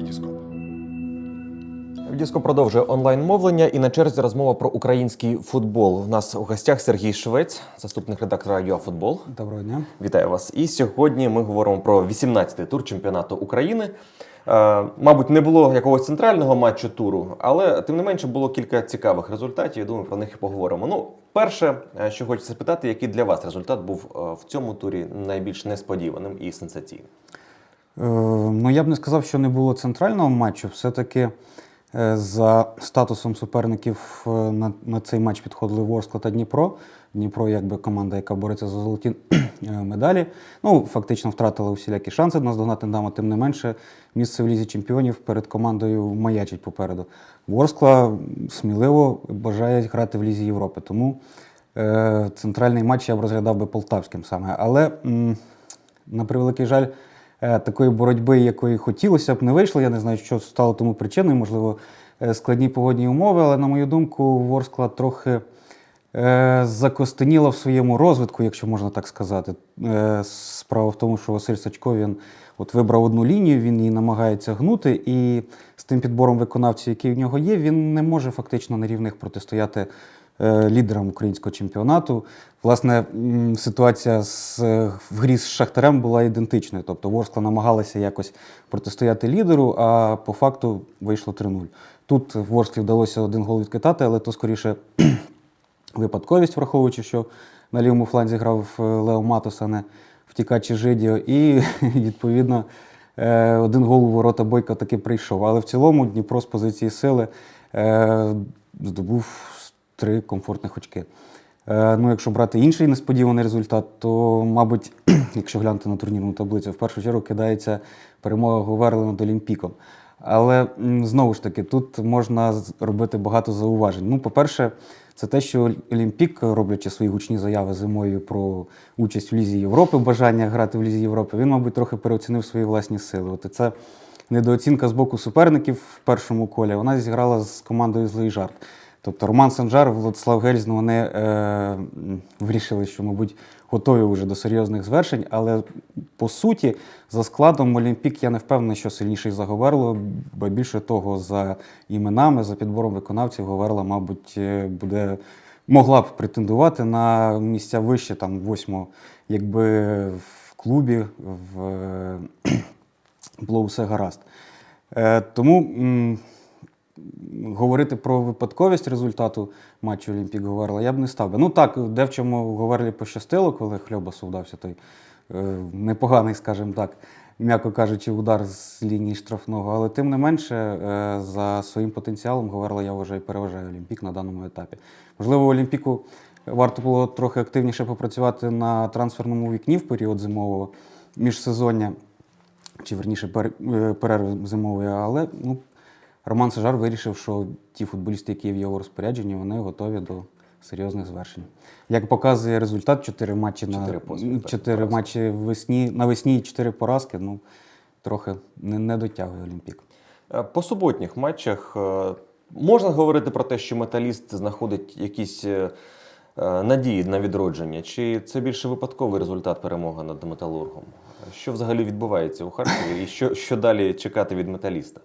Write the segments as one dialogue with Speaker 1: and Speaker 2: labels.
Speaker 1: Вітіскоп.
Speaker 2: Діско продовжує онлайн мовлення і на черзі розмова про український футбол. У нас у гостях Сергій Швець, заступник редактора ЮАФутбол.
Speaker 3: Доброго дня.
Speaker 2: Вітаю вас. І сьогодні ми говоримо про 18-й тур чемпіонату України. Мабуть, не було якогось центрального матчу туру, але тим не менше було кілька цікавих результатів. Я думаю, про них і поговоримо. Ну, перше, що хочеться спитати, який для вас результат був в цьому турі найбільш несподіваним і сенсаційним?
Speaker 3: Е, ну, я б не сказав, що не було центрального матчу. Все-таки е, за статусом суперників е, на, на цей матч підходили Ворскла та Дніпро. Дніпро, якби команда, яка бореться за золоті медалі. Ну, фактично втратила усілякі шанси наздогнати Динамо, тим не менше, місце в лізі чемпіонів перед командою маячить попереду. Ворскла сміливо бажає грати в лізі Європи. Тому е, центральний матч я б розглядав би полтавським саме. Але м, на превеликий жаль, такої боротьби, якої хотілося б, не вийшло. Я не знаю, що стало тому причиною. Можливо, е, складні погодні умови, але, на мою думку, Ворскла трохи е, закостеніла в своєму розвитку, якщо можна так сказати. Е, Справа в тому, що Василь Сачко він от вибрав одну лінію, він її намагається гнути, і з тим підбором виконавців, який в нього є, він не може фактично на рівних протистояти е, лідерам українського чемпіонату. Власне, ситуація з, в грі з Шахтарем була ідентичною. Тобто Ворскла намагалася якось протистояти лідеру, а по факту вийшло 3-0. Тут Ворсклі вдалося один гол відкидати, але то скоріше випадковість, враховуючи, що на лівому фланзі грав е, Лео Матос, а не втікачі Жидіо. І відповідно е, один гол у ворота Бойка таки прийшов. Але в цілому Дніпро з позиції сили здобув три комфортних очки. Е, Ну, якщо брати інший несподіваний результат, то, мабуть, якщо глянути на турнірну таблицю, в першу чергу кидається перемога Говерли над Олімпіком. Але знову ж таки, тут можна робити багато зауважень. Ну, по-перше, це те, що Олімпік, роблячи свої гучні заяви зимою про участь в Лізі Європи, бажання грати в Лізі Європи, він, мабуть, трохи переоцінив свої власні сили. От і це недооцінка з боку суперників в першому колі. Вона зіграла з командою Злий жарт. Тобто Роман Санжар, Владислав Гельзн, вони е, вирішили, що, мабуть, готові вже до серйозних звершень, але по суті, за складом Олімпік я не впевнений, що сильніший за Говерло, бо більше того, за іменами, за підбором виконавців, Говерла, мабуть, е, буде могла б претендувати на місця вище, там восьмо, якби в клубі в, е, було все гаразд. Е, тому. Говорити про випадковість результату матчу Олімпік Говерла я б не став би. Ну так, де в чому Говерлі пощастило, коли Хльобасу вдався той е, непоганий, скажімо так, м'яко кажучи, удар з лінії штрафного. Але тим не менше, е, за своїм потенціалом Говерла, я вважаю, переважає Олімпік на даному етапі. Можливо, Олімпіку варто було трохи активніше попрацювати на трансферному вікні в період зимового міжсезоння, чи верніше е, перерви зимової, але ну, Роман Сажар вирішив, що ті футболісти, які є в його розпорядженні, вони готові до серйозних звершень. Як показує результат, чотири матчі
Speaker 2: Чотири
Speaker 3: на
Speaker 2: поспіль,
Speaker 3: чотири матчі весні, навесні і чотири поразки. Ну трохи не, не дотягує Олімпік.
Speaker 2: Е, По суботніх матчах е, можна говорити про те, що металіст знаходить якісь е, надії на відродження, чи це більше випадковий результат перемоги над металургом? Що взагалі відбувається у Харкові, і що, що далі чекати від металіста?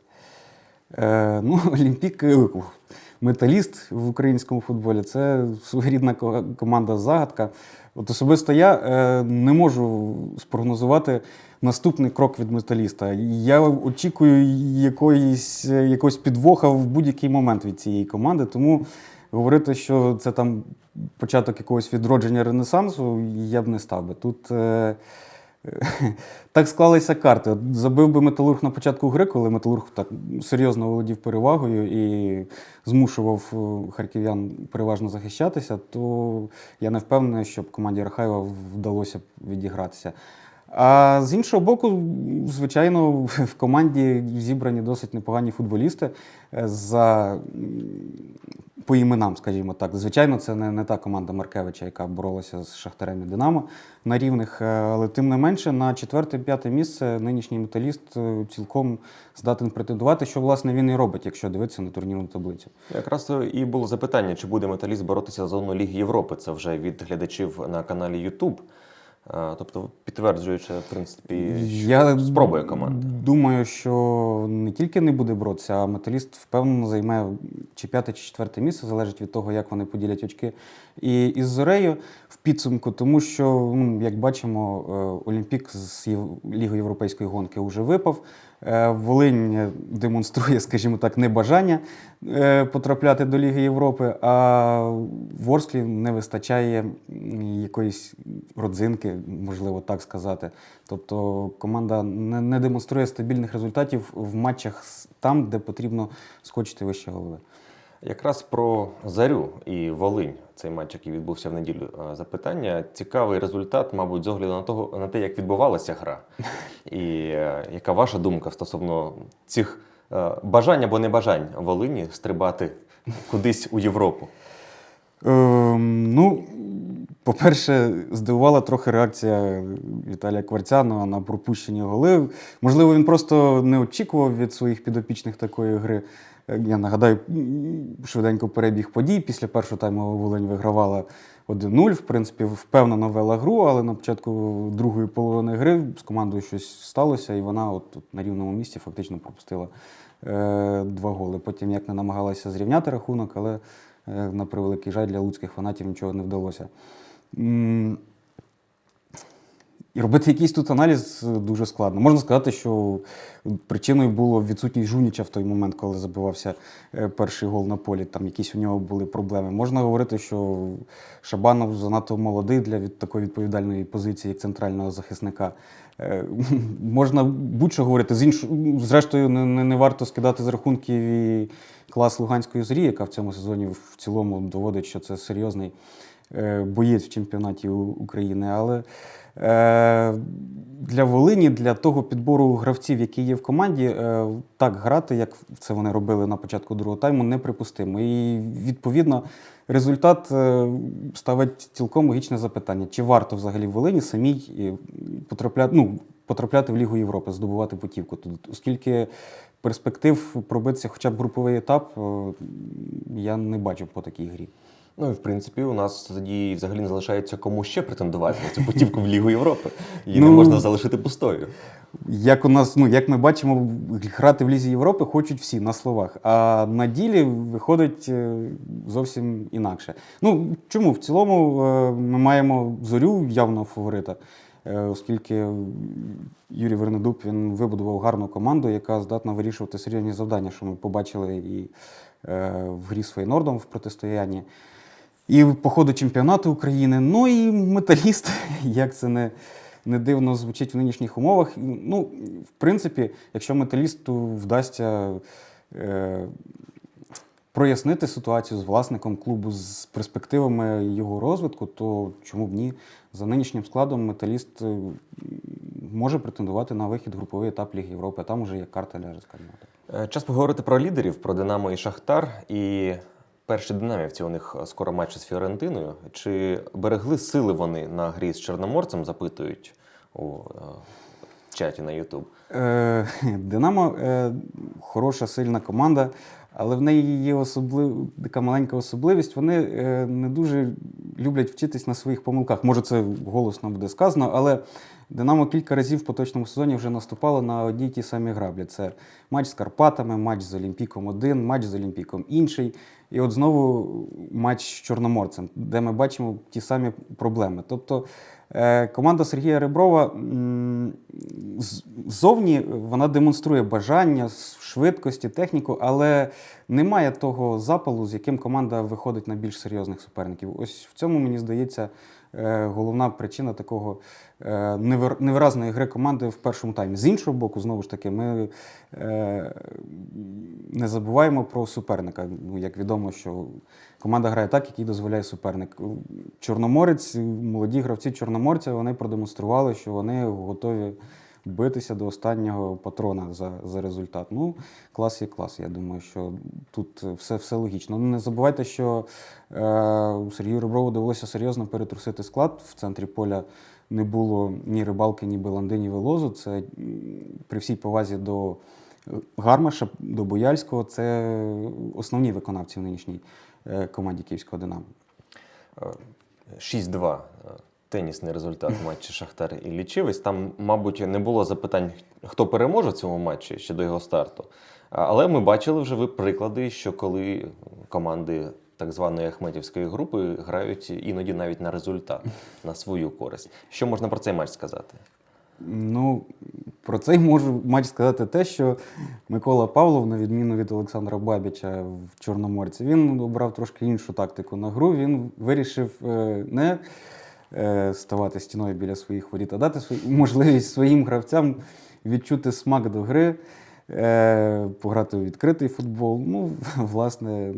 Speaker 3: Е, ну, Олімпік, металіст в українському футболі це своєрідна команда загадка. От особисто я е, не можу спрогнозувати наступний крок від металіста. Я очікую якоїсь, якогось підвоха в будь-який момент від цієї команди. Тому говорити, що це там початок якогось відродження ренесансу, я б не став би. Тут. Е, так склалися карти. Забив би металург на початку гри, коли металург так серйозно володів перевагою і змушував е, харків'ян переважно захищатися, то я не впевнений, щоб команді Рахаєва вдалося б відігратися. А з іншого боку, звичайно, в команді зібрані досить непогані футболісти е, за по іменам, скажімо так. Звичайно, це не, не та команда Маркевича, яка боролася з Шахтарем і Динамо на рівних, е, але тим не менше на четверте-п'яте місце нинішній металіст е, цілком здатен претендувати, що власне він і робить, якщо дивитися на турнірну таблицю.
Speaker 2: Якраз і було запитання, чи буде металіст боротися за зону Ліги Європи. Це вже від глядачів на каналі YouTube. Тобто, підтверджуючи, в принципі,
Speaker 3: Я
Speaker 2: спробує команда.
Speaker 3: Думаю, що не тільки не буде боротися, а металіст впевнено займе чи п'яте, чи четверте місце, залежить від того, як вони поділять очки. І із Зорею в підсумку, тому що, ну, як бачимо, е, Олімпік з Ліги Європейської гонки вже випав. Е, Волинь демонструє, скажімо так, небажання е, потрапляти до Ліги Європи, а Ворсклі не вистачає якоїсь родзинки, можливо так сказати. Тобто команда не, не демонструє стабільних результатів в матчах там, де потрібно скочити вище голови.
Speaker 2: Якраз про Зарю і Волинь, цей матч, який відбувся в неділю. Е, Запитання. Цікавий результат, мабуть, з огляду на того на те, як відбувалася гра. І е, яка ваша думка стосовно цих е, бажань або небажань Волині стрибати кудись у Європу?
Speaker 3: Ем, ну, по-перше, здивувала трохи реакція Віталія Кварцянова на пропущені голи. Можливо, він просто не очікував від своїх підопічних такої гри. Е, Я нагадаю, швиденько перебіг подій. Після першого тайму Волинь вигравала 1-0. В принципі, впевнено вела гру, але на початку другої половини гри з командою щось сталося, і вона от, тут на рівному місці фактично пропустила е, два голи. Потім як не намагалася зрівняти рахунок, але е, на превеликий жаль для луцьких фанатів нічого не вдалося. І робити якийсь тут аналіз дуже складно. Можна сказати, що причиною було відсутність Жуніча в той момент, коли забивався е, перший гол на полі. Там якісь у нього були проблеми. Можна говорити, що Шабанов занадто молодий для від такої відповідальної позиції, як центрального захисника. Е, Можна будь-що говорити. З інш... Зрештою, не, не, не варто скидати з рахунків і клас Луганської зорі, яка в цьому сезоні в цілому доводить, що це серйозний е, боєць в чемпіонаті України. Але для Волині, для того підбору гравців, які є в команді, е, так грати, як це вони робили на початку другого тайму, неприпустимо. І відповідно результат е, ставить цілком логічне запитання: чи варто взагалі Волині самій е, потрапляти, ну, потрапляти в Лігу Європи, здобувати путівку тут, оскільки перспектив пробитися хоча б груповий етап е, я не бачу по такій грі.
Speaker 2: Ну і в принципі, у нас тоді взагалі не залишається кому ще претендувати на цю путівку в Лігу Європи. Її не
Speaker 3: Ну,
Speaker 2: можна залишити пустою.
Speaker 3: Як у нас, ну як ми бачимо, грати в Лізі Європи хочуть всі на словах, а на ділі виходить е, зовсім інакше. Ну чому? В цілому е, ми маємо зорю явного фаворита, е, оскільки Юрій Вернедуб він вибудував гарну команду, яка здатна вирішувати серйозні завдання, що ми побачили і в грі з Фейнордом в протистоянні. І по ходу чемпіонату України. Ну і металіст, як це не, не дивно звучить в нинішніх умовах. Ну, в принципі, якщо металісту вдасться е, прояснити ситуацію з власником клубу, з перспективами його розвитку, то чому б ні? За нинішнім складом металіст е, може претендувати на вихід груповий етап Ліги Європи, а там уже є карта ляже, скажімо так.
Speaker 2: Е, Час поговорити про лідерів, про Динамо і Шахтар. І перші динамівці у них скоро матч з Фіорентиною. Чи берегли сили вони на грі з Чорноморцем? Запитують у е, чаті на Ютуб.
Speaker 3: Е, Динамо е, хороша, сильна команда, але в неї є особлив... така маленька особливість. Вони е, не дуже люблять вчитись на своїх помилках. Може, це голосно буде сказано, але Динамо кілька разів в поточному сезоні вже наступало на одні й ті самі граблі. Це матч з Карпатами, матч з Олімпіком один, матч з Олімпіком інший. І от знову матч з Чорноморцем, де ми бачимо ті самі проблеми. Тобто е, команда Сергія Реброва ззовні вона демонструє бажання, швидкості, техніку, але немає того запалу, з яким команда виходить на більш серйозних суперників. Ось в цьому, мені здається, головна причина такого е, невиразної гри команди в першому таймі. З іншого боку, знову ж таки, ми е, не забуваємо про суперника. Ну, як відомо, що команда грає так, як їй дозволяє суперник. Чорноморець, молоді гравці Чорноморця, вони продемонстрували, що вони готові битися до останнього патрона за, за результат. Ну, клас є клас. Я думаю, що тут все, все логічно. Ну, не забувайте, що е, Сергію Реброву довелося серйозно перетрусити склад. В центрі поля не було ні рибалки, ні Беланди, ні Велозу. Це при всій повазі до Гармаша, до Бояльського. Це основні виконавці в нинішній е, команді Київського Динамо.
Speaker 2: Е, 6-2. Тенісний результат матчі Шахтар і Лічивець. Там, мабуть, не було запитань, хто переможе в цьому матчі ще до його старту. Але ми бачили вже приклади, що коли команди так званої Ахметівської групи грають іноді навіть на результат, на свою користь. Що можна про цей матч сказати?
Speaker 3: Ну, про цей можу матч сказати те, що Микола Павлов, на відміну від Олександра Бабіча в Чорноморці, він обрав трошки іншу тактику на гру. Він вирішив е, не ставати стіною біля своїх воріт, а дати можливість своїм гравцям відчути смак до гри, е, пограти у відкритий футбол. Ну, власне,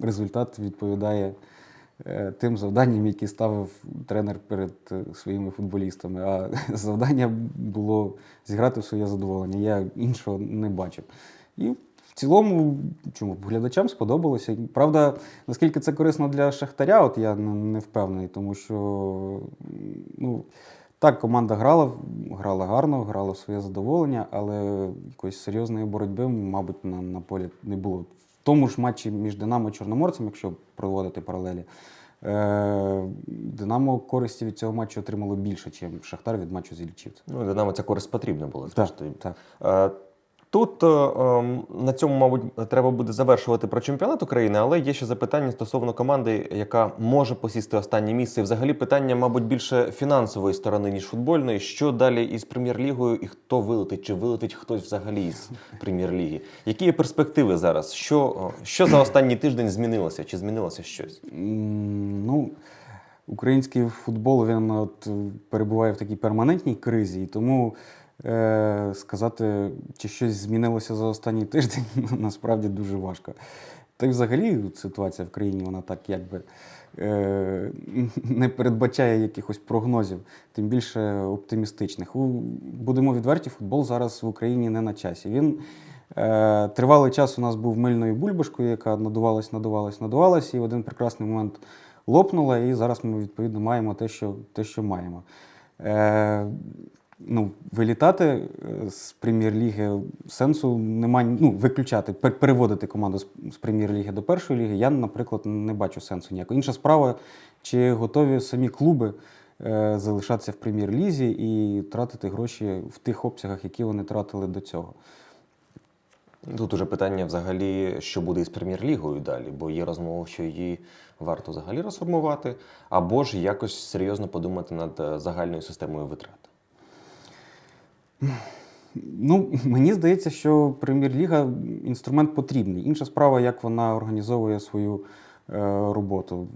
Speaker 3: результат відповідає е, тим завданням, які ставив тренер перед е, своїми футболістами. А завдання було зіграти в своє задоволення. Я іншого не бачив. І цілому, чому глядачам сподобалося. Правда, наскільки це корисно для Шахтаря, от я не не впевнений, тому що ну, так, команда грала, грала гарно, грала в своє задоволення, але якоїсь серйозної боротьби, мабуть, на, на полі не було. В тому ж матчі між Динамо і Чорноморцем, якщо проводити паралелі, е, Динамо користі від цього матчу отримало більше, ніж Шахтар від матчу з Ільчівцем.
Speaker 2: Ну, Динамо ця користь потрібна була.
Speaker 3: Так, так.
Speaker 2: Тут е, ем, на цьому, мабуть, треба буде завершувати про чемпіонат України, але є ще запитання стосовно команди, яка може посісти останнє місце. І взагалі питання, мабуть, більше фінансової сторони, ніж футбольної. Що далі із прем'єр-лігою і хто вилетить? Чи вилетить хтось взагалі із прем'єр-ліги? Які є перспективи зараз? Що, е, що за останній тиждень змінилося? Чи змінилося щось?
Speaker 3: Ну, український футбол він от, перебуває в такій перманентній кризі, і тому е, сказати, чи щось змінилося за останній тиждень, насправді дуже важко. Та й взагалі ситуація в країні, вона так якби е, не передбачає якихось прогнозів, тим більше оптимістичних. Будемо відверті, футбол зараз в Україні не на часі. Він е, тривалий час у нас був мильною бульбашкою, яка надувалась, надувалась, надувалась, і в один прекрасний момент лопнула, і зараз ми відповідно маємо те, що, те, що маємо. Ну, вилітати е, з прем'єр-ліги сенсу немає. Ну, виключати, переводити команду з, прем'єр-ліги до першої ліги. Я, наприклад, не бачу сенсу ніякого. Інша справа, чи готові самі клуби е, залишатися в прем'єр-лізі і тратити гроші в тих обсягах, які вони тратили до цього.
Speaker 2: Тут уже питання взагалі, що буде із прем'єр-лігою далі, бо є розмова, що її варто взагалі розформувати, або ж якось серйозно подумати над е, загальною системою витрат.
Speaker 3: Ну, мені здається, що прем'єр-ліга інструмент потрібний. Інша справа, як вона організовує свою е, роботу.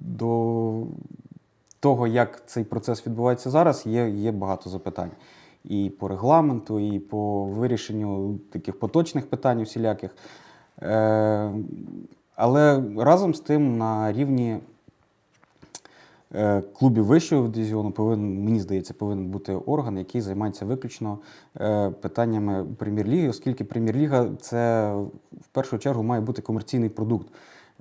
Speaker 3: До того, як цей процес відбувається зараз, є, є багато запитань. І по регламенту, і по вирішенню таких поточних питань усіляких. Е, але разом з тим на рівні клубів вищого дивізіону повинен, мені здається, повинен бути орган, який займається виключно е, питаннями прем'єр-ліги, оскільки прем'єр-ліга це в першу чергу має бути комерційний продукт.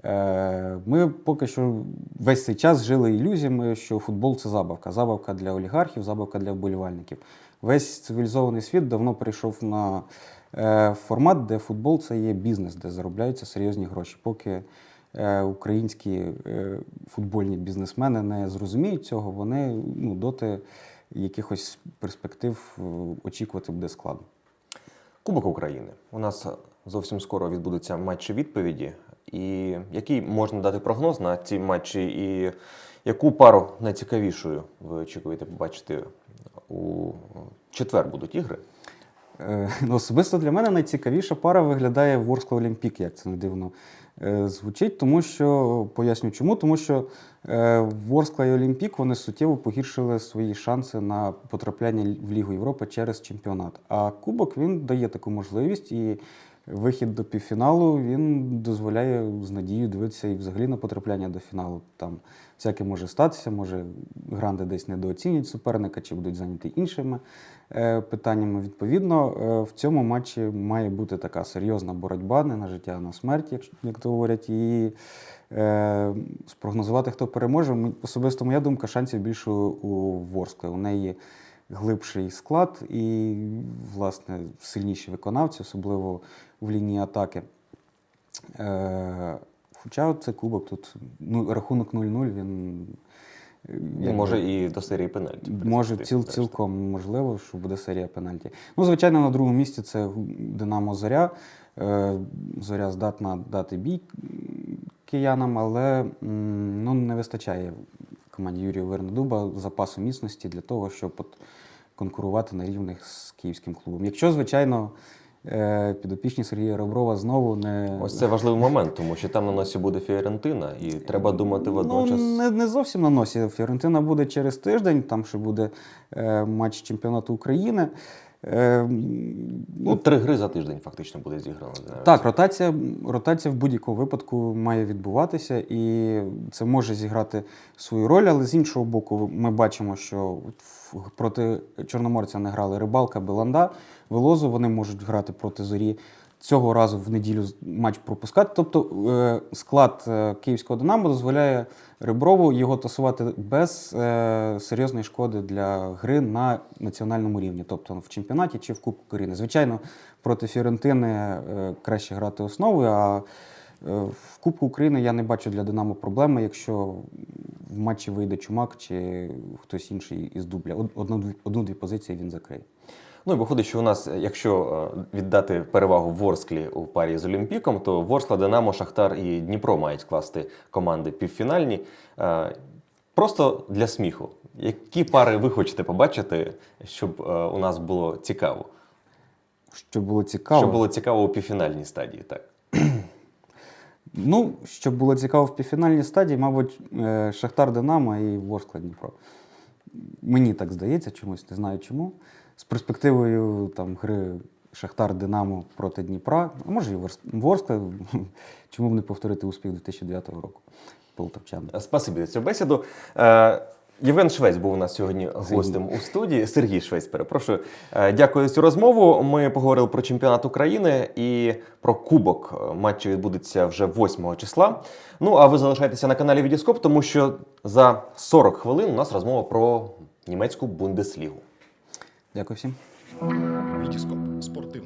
Speaker 3: Е, Ми поки що весь цей час жили ілюзіями, що футбол це забавка. Забавка для олігархів, забавка для вболівальників. Весь цивілізований світ давно перейшов на е, формат, де футбол це є бізнес, де заробляються серйозні гроші. Поки е, українські е, футбольні бізнесмени не зрозуміють цього, вони ну, доти якихось перспектив е, очікувати буде складно.
Speaker 2: Кубок України. У нас зовсім скоро відбудуться матчі відповіді. І який можна дати прогноз на ці матчі, і яку пару найцікавішою ви очікуєте побачити у четвер будуть ігри?
Speaker 3: Е, ну, Особисто для мене найцікавіша пара виглядає Ворскла Олімпік, як це не дивно е, звучить, тому що поясню чому. Тому що е, Ворскла і Олімпік вони суттєво погіршили свої шанси на потрапляння в Лігу Європи через чемпіонат. А Кубок він дає таку можливість і. Вихід до півфіналу він дозволяє з надією дивитися і взагалі на потрапляння до фіналу. Там всяке може статися, може гранди десь недооцінять суперника чи будуть зайняті іншими е, питаннями. Відповідно, е, в цьому матчі має бути така серйозна боротьба не на життя, а на смерть, як, як то говорять. І е, спрогнозувати, хто переможе. Особисто моя думка, шансів більше у Ворскли. У неї глибший склад і, власне, сильніші виконавці, особливо в лінії атаки. Е, хоча цей кубок тут ну, рахунок 0-0, він
Speaker 2: Ну, може і до серії пенальті.
Speaker 3: Може, ціл, цілком можливо, що буде серія пенальті. Ну, звичайно, на другому місці це Динамо Зоря. Е, Зоря здатна дати бій киянам, але ну, не вистачає команді Юрія Вернедуба запасу міцності для того, щоб от конкурувати на рівних з київським клубом. Якщо, звичайно, підопічні Сергія Реброва знову не.
Speaker 2: Ось це важливий момент, тому що там на носі буде Фіорентина, і треба думати водночас.
Speaker 3: Ну, не, не зовсім на носі. Фіорентина буде через тиждень, там ще буде е, матч чемпіонату України. Е,
Speaker 2: Ну, три гри за тиждень фактично буде зіграно.
Speaker 3: так, ротація, ротація в будь-якому випадку має відбуватися, і це може зіграти свою роль, але з іншого боку, ми бачимо, що проти Чорноморця не грали Рибалка, Беланда, Велозу. Вони можуть грати проти зорі. Цього разу в неділю матч пропускати. Тобто е, склад е, київського Динамо дозволяє Реброву його тасувати без е, серйозної шкоди для гри на національному рівні, тобто в чемпіонаті чи в Кубку України. Звичайно, проти Фіорентини краще грати основою, а в Кубку України я не бачу для Динамо проблеми, якщо в матчі вийде Чумак чи хтось інший із дубля. Одну-дві позиції він закриє.
Speaker 2: Ну і виходить, що у нас, якщо е, віддати перевагу Ворсклі у парі з Олімпіком, то Ворскла, Динамо, Шахтар і Дніпро мають скласти команди півфінальні. Е, Просто для сміху. Які пари ви хочете побачити, щоб е, у нас було цікаво?
Speaker 3: Щоб було цікаво.
Speaker 2: Щоб було цікаво у півфінальній стадії, так.
Speaker 3: Ну, щоб було цікаво в півфінальній стадії, мабуть, е, Шахтар Динамо і Ворскла Дніпро. Мені так здається, чомусь не знаю чому. З перспективою там, гри Шахтар Динамо проти Дніпра, а може і Ворс- Ворскла, чому б не повторити успіх 2009 року полтавчан.
Speaker 2: Е, Спасибі за цю бесіду. Е, Євген Швець був у нас сьогодні гостем у студії. Сергій Швець, перепрошую. Е, Дякую за цю розмову. Ми поговорили про чемпіонат України і про кубок. Матчі відбудуться вже 8 числа. Ну а ви залишайтеся на каналі Відіскоп, тому що за 40 хвилин у нас розмова про німецьку бундеслігу.
Speaker 3: Дякую всім.
Speaker 1: Вітіскоп спортивне відео.